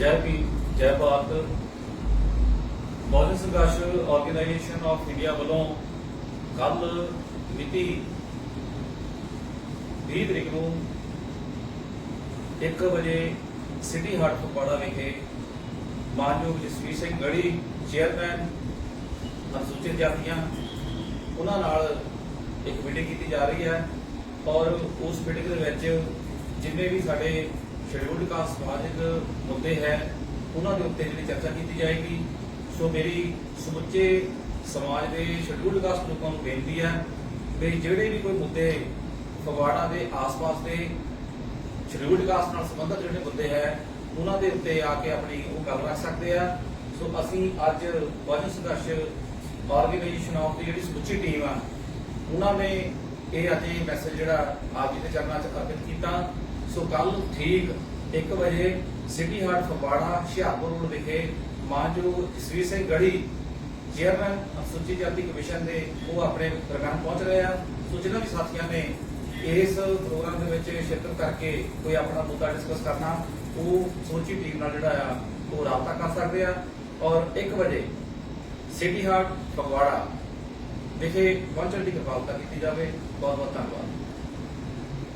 ਜੈ ਵੀ ਜੈ ਭਾਰਤ। ਬਹੁਜਨ ਸੰਘਰਸ਼ ਆਰਗੇਨਾਈਜੇਸ਼ਨ ਆਫ ਇੰਡੀਆ ਵੱਲੋਂ ਕੱਲ ਮਿਤੀ 20 ਤਰੀਕ ਨੂੰ 1 ਵਜੇ ਸਿਟੀ ਹਾਰਟ ਫਗਵਾੜਾ ਵਿਖੇ ਮਾਨਯੋਗ ਜਸਵੀਰ ਸਿੰਘ ਗੜੀ, ਚੇਅਰਮੈਨ ਅਨੁਸੂਚਿਤ ਜਾਤੀਆਂ, ਉਹਨਾਂ ਨਾਲ ਇੱਕ ਮੀਟਿੰਗ ਕੀਤੀ ਜਾ ਰਹੀ ਹੈ ਔਰ ਉਸ ਮੀਟਿੰਗ ਦੇ ਵਿੱਚ ਜਿੰਨੇ ਵੀ ਸਾਡੇ ਸ਼ਡਿਊਲਡ ਕਾਸਟ ਸਮਾਜਿਕ ਮੁੱਦੇ ਹੈ, ਉਹਨਾਂ ਦੇ ਉੱਤੇ ਜਿਹੜੀ ਚਰਚਾ ਕੀਤੀ ਜਾਏਗੀ। ਸੋ ਮੇਰੀ ਸਮੁੱਚੇ ਸਮਾਜ ਦੇ ਸ਼ਡਿਊਲਡ ਕਾਸਟ ਲੋਕਾਂ ਨੂੰ ਬੇਨਤੀ ਹੈ ਵੀ ਜਿਹੜੇ ਵੀ ਕੋਈ ਮੁੱਦੇ ਫਗਵਾੜਾ ਦੇ ਆਸ-ਪਾਸ ਦੇ ਸ਼ਡਿਊਲਡ ਕਾਸਟ ਨਾਲ ਸੰਬੰਧਿਤ ਜਿਹੜੇ ਮੁੱਦੇ ਹੈ, ਉਹਨਾਂ ਦੇ ਉੱਤੇ ਆ ਕੇ ਆਪਣੀ ਉਹ ਗੱਲ ਰੱਖ ਸਕਦੇ ਆ। ਸੋ ਅਸੀਂ ਅੱਜ ਬਹੁਜਨ ਸੰਘਰਸ਼ ਆਰਗੇਨਾਈਜੇਸ਼ਨ ਆਫ ਦੀ ਜਿਹੜੀ ਸਮੁੱਚੀ ਟੀਮ ਆ, ਉਹਨਾਂ ਨੇ ਇਹ ਅੱਜ ਇਹ ਮੈਸੇਜ ਜਿਹੜਾ ਆਪ ਜੀ ਦੇ ਚਰਨਾਂ 'ਚ ਅਰਪਿਤ ਕੀਤਾ। ਸੋ ਕੱਲ ਠੀਕ 1 ਵਜੇ city heart Phagwara, Hoshiarpur road ਵਿਖੇ ਮਾਨਯੋਗ ਜਸਵੀਰ ਸਿੰਘ ਗੜੀ, ਚੇਅਰਮੈਨ ਅਨੁਸੂਚਿਤ ਜਾਤੀ ਕਮਿਸ਼ਨ ਦੇ, ਉਹ ਆਪਣੇ ਦਰਮਿਆਨ ਪਹੁੰਚ ਰਹੇ ਆ। ਸੋ ਜਿਨ੍ਹਾਂ ਵੀ ਸਾਥੀਆਂ ਨੇ ਇਸ ਪ੍ਰੋਗਰਾਮ ਦੇ ਵਿੱਚ ਸ਼ਿਰਕਤ ਕਰਕੇ ਕੋਈ ਆਪਣਾ ਮੁੱਦਾ ਡਿਸਕਸ ਕਰਨਾ, ਉਹ ਸੋਚੀ ਟੀਮ ਨਾਲ ਜਿਹੜਾ ਆ, ਉਹ ਰਾਬਤਾ ਕਰ ਸਕਦੇ ਆ। ਔਰ 1 ਵਜੇ ਸਿਟੀ ਹਾਰਟ ਫਗਵਾੜਾ ਵਿਖੇ ਪਹੁੰਚਣ ਦੀ ਕਿਰਪਾਲਤਾ ਕੀਤੀ ਜਾਵੇ। ਬਹੁਤ ਬਹੁਤ ਧੰਨਵਾਦ।